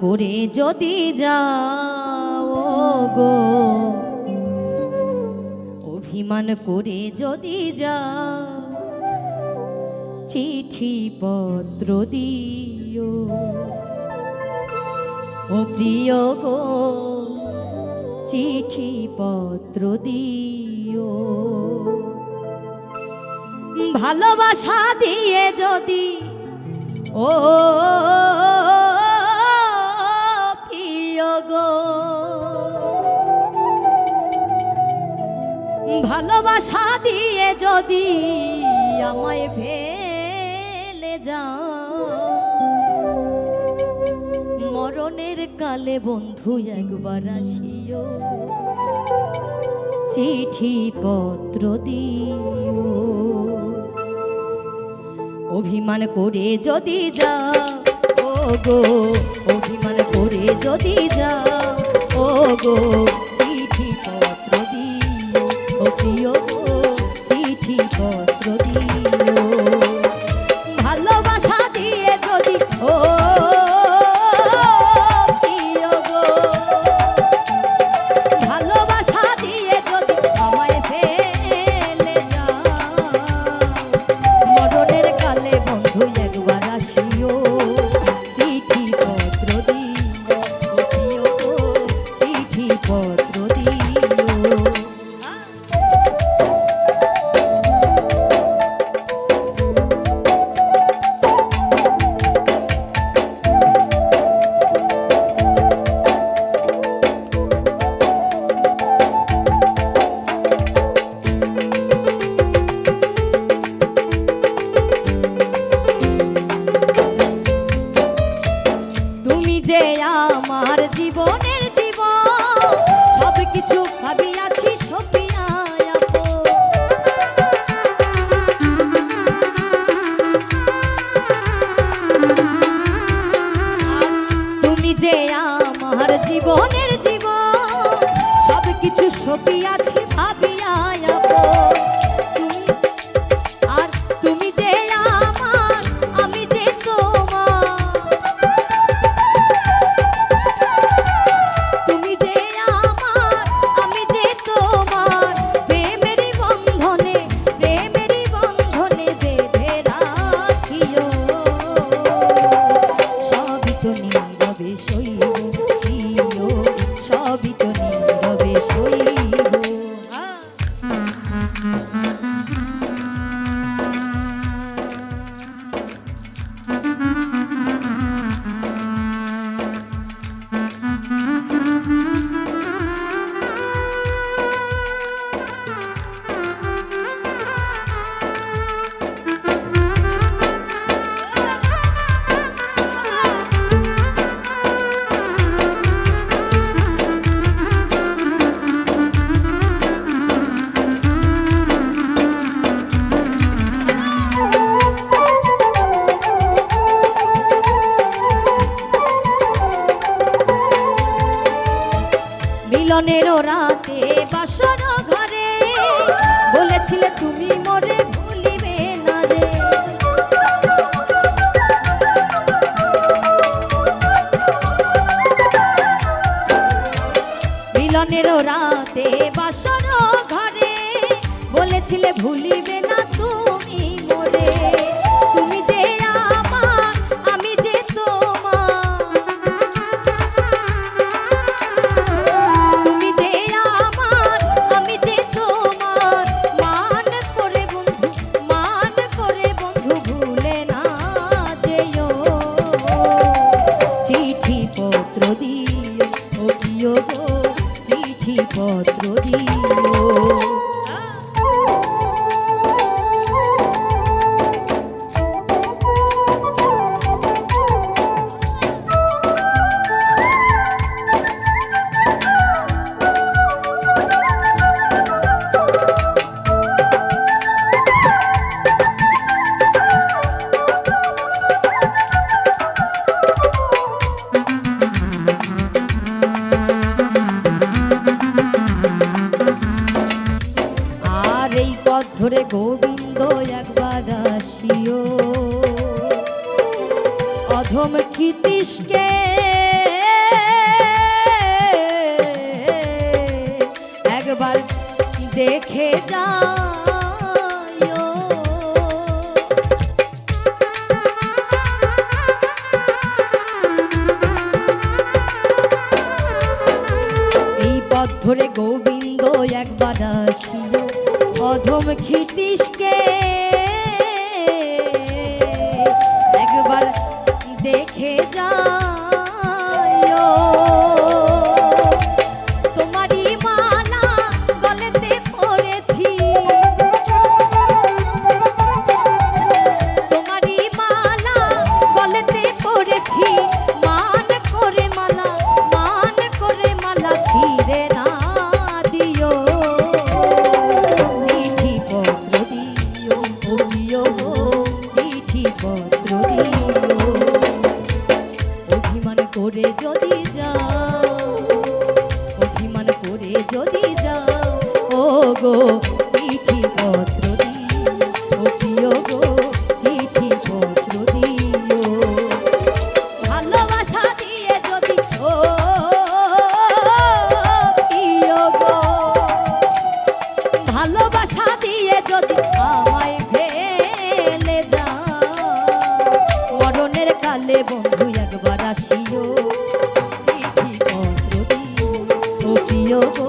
করে যদি যাও গো অভিমান করে যদি যা চিঠি পত্র দিও। ও প্রিয় গো চিঠি পত্র দিও। ভালোবাসা দিয়ে যদি, ও ভালোবাসা দিয়ে যদি আমায় ফেলে যা মরণের কালে বন্ধু একবার আসিও, চিঠি পত্র দিও। অভিমান করে যদি যা ও গো অভিমান করে যদি যা ও গো প্রিয় চিঠি পত্র যে আমার জীবনের জীবন সব কিছু আপন। আর তুমি যে আমার জীবনের জীবন সব কিছু সপিয়াছি মিলনেরও রাতে বাসর ঘরে বলেছিলে, তুমি মরে ভুলিবে না রে। মিলনেরও রাতে বাসর ঘরে বলেছিলে, ভুলিবে গোবিন্দ একবার আসিও। অধম ক্ষিতিশকে একবার দেখে যা ধরে গোবিন্দ একবার আসিল অধম খিচ গো, চিঠি পত্র দিও। গো, চিঠি পত্র দিও। ভালোবাসা দিয়ে যদি গো। ভালোবাসা দিয়ে যদি আমায় ফেলে যাও। মরণের কালে বন্ধু একবার আসিও। চিঠি পত্র দিও। গো